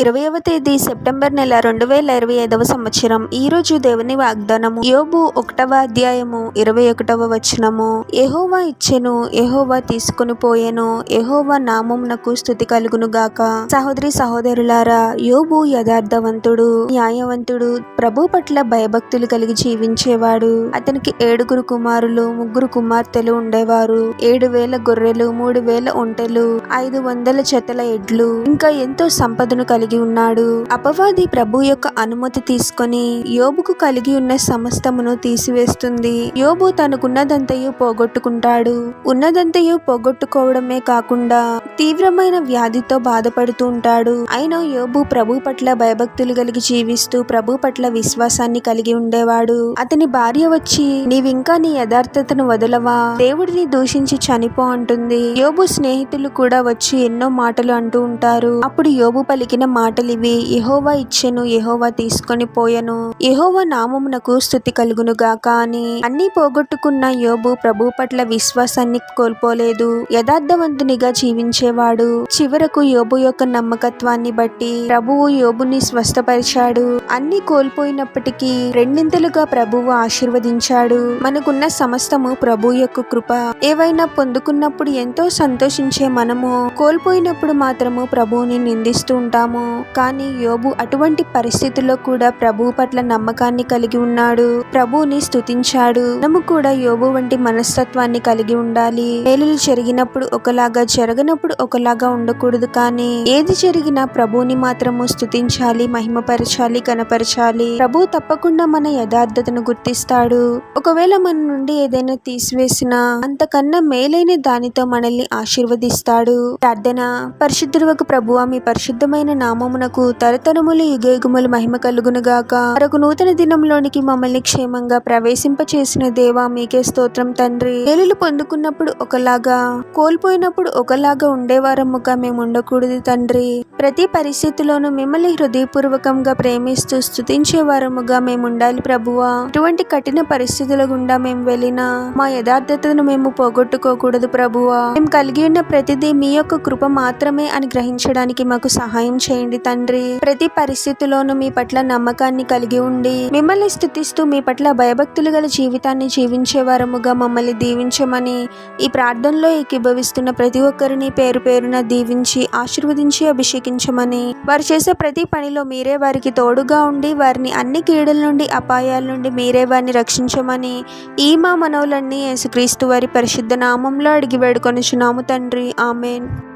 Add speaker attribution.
Speaker 1: ఇరవయవ తేదీ సెప్టెంబర్ నెల రెండు వేల ఇరవై ఐదవ సంవత్సరం. ఈ రోజు దేవుని వాగ్దానము. యోబు ఒకటవ అధ్యాయము ఇరవై ఒకటవ వచనము. ఎహోవా ఇచ్చెను ఎహోవా తీసుకుని పోయెను ఎహోవా నామమునకు స్థుతి కలుగును గాక. సహోదరి సహోదరులారా యోబు యథార్థవంతుడు న్యాయవంతుడు ప్రభు పట్ల భయభక్తులు కలిగి జీవించేవాడు. అతనికి ఏడుగురు కుమారులు ముగ్గురు కుమార్తెలు ఉండేవారు. ఏడు వేల గొర్రెలు మూడు వేల ఒంటెలు ఐదు వందల చెత్తల ఎడ్లు ఇంకా ఎంతో సంపదను కలిగి ఉన్నాడు. అపవాది ప్రభు యొక్క అనుమతి తీసుకొని యోబుకు కలిగి ఉన్న సమస్తమును తీసివేస్తుంది. యోబు తనకున్నదంతయు పోగొట్టుకుంటాడు. ఉన్నదంతయు పోగొట్టుకోవడమే కాకుండా తీవ్రమైన వ్యాధితో బాధపడుతూ ఉంటాడు. అయినా యోబు ప్రభు పట్ల భయభక్తులు కలిగి జీవిస్తూ ప్రభు పట్ల విశ్వాసాన్ని కలిగి ఉండేవాడు. అతని భార్య వచ్చి నీవింకా నీ యథార్థతను వదలవా? దేవుడిని దూషించి చనిపో అంటుంది. యోబు స్నేహితులు కూడా వచ్చి ఎన్నో మాటలు అంటూ ఉంటారు. అప్పుడు యోబు పలికిన మాటలివి ఎహోవా ఇచ్చెను యెహోవా తీసుకొని పోయెను. యెహోవా నామమునకు స్థుతి కలుగును గాక అని. అన్ని పోగొట్టుకున్న యోబు ప్రభు పట్ల విశ్వాసాన్ని కోల్పోలేదు. యథార్థవంతునిగా జీవించేవాడు. చివరకు యోబు యొక్క నమ్మకత్వాన్ని బట్టి ప్రభువు యోబుని స్వస్థపరిచాడు. అన్ని కోల్పోయినప్పటికీ రెండింతలుగా ప్రభువు ఆశీర్వదించాడు. మనకున్న సమస్తము ప్రభు యొక్క కృప. ఏవైనా పొందుకున్నప్పుడు ఎంతో సంతోషించే మనము కోల్పోయినప్పుడు మాత్రము ప్రభువుని నిందిస్తూ ఉంటాము. కానీ యోబు అటువంటి పరిస్థితుల్లో కూడా ప్రభు పట్ల నమ్మకాన్ని కలిగి ఉన్నాడు. ప్రభువుని స్తుతించాడు. మనము కూడా యోబు వంటి మనస్తత్వాన్ని కలిగి ఉండాలి. మేలులు జరిగినప్పుడు ఒకలాగా జరగనప్పుడు ఒకలాగా ఉండకూడదు కానీ ఏది జరిగినా ప్రభువుని మాత్రము స్తుతించాలి మహిమపరచాలి కనపరచాలి ప్రభు తప్పకుండా మన యథార్థతను గుర్తిస్తాడు. ఒకవేళ మన నుండి ఏదైనా తీసివేసినా అంతకన్నా మేలైన దానితో మనల్ని ఆశీర్వదిస్తాడు. ప్రార్థన. పరిశుద్ధులకు ప్రభువా మీ పరిశుద్ధమైన నామమునకు తరతరములు యుగయుగములు మహిమ కలుగును గాక మరొక నూతన దినంలోనికి మమ్మల్ని క్షేమంగా ప్రవేశింపచేసిన దేవా మీకే స్తోత్రం తండ్రి. మేలులు పొందుకున్నప్పుడు ఒకలాగా కోల్పోయినప్పుడు ఒకలాగా ఉండేవారముగా మేము ఉండకూడదు తండ్రి. ప్రతి పరిస్థితిలోనూ మిమ్మల్ని హృదయపూర్వకంగా ప్రేమిస్తూ స్తుతించే వారముగా మేము ఉండాలి ప్రభువా. ఇటువంటి కఠిన పరిస్థితుల గుండా మేము వెళ్ళినా మా యథార్థతను మేము పోగొట్టుకోకూడదు ప్రభువా. మేము కలిగి ఉన్న ప్రతిదీ మీ యొక్క కృప మాత్రమే అని గ్రహించడానికి మాకు సహాయం చేయండి. చేయండి తండ్రి. ప్రతి పరిస్థితిలోనూ మీ పట్ల నమ్మకాన్ని కలిగి ఉండి మిమ్మల్ని స్థుతిస్తూ మీ పట్ల భయభక్తులు గల జీవితాన్ని జీవించే వారముగా మమ్మల్ని దీవించమని ఈ ప్రార్థనలో ఏకీభవిస్తున్న ప్రతి ఒక్కరిని పేరు పేరున దీవించి ఆశీర్వదించి అభిషేకించమని వారు చేసే ప్రతి పనిలో మీరే వారికి తోడుగా ఉండి వారిని అన్ని క్రీడల నుండి అపాయాల నుండి మీరే వారిని రక్షించమని ఈ మా మనవులన్నీ యేసుక్రీస్తు వారి పరిశుద్ధ నామంలో అడిగి వేడుకొనిచున్నాము తండ్రి. ఆమెన్.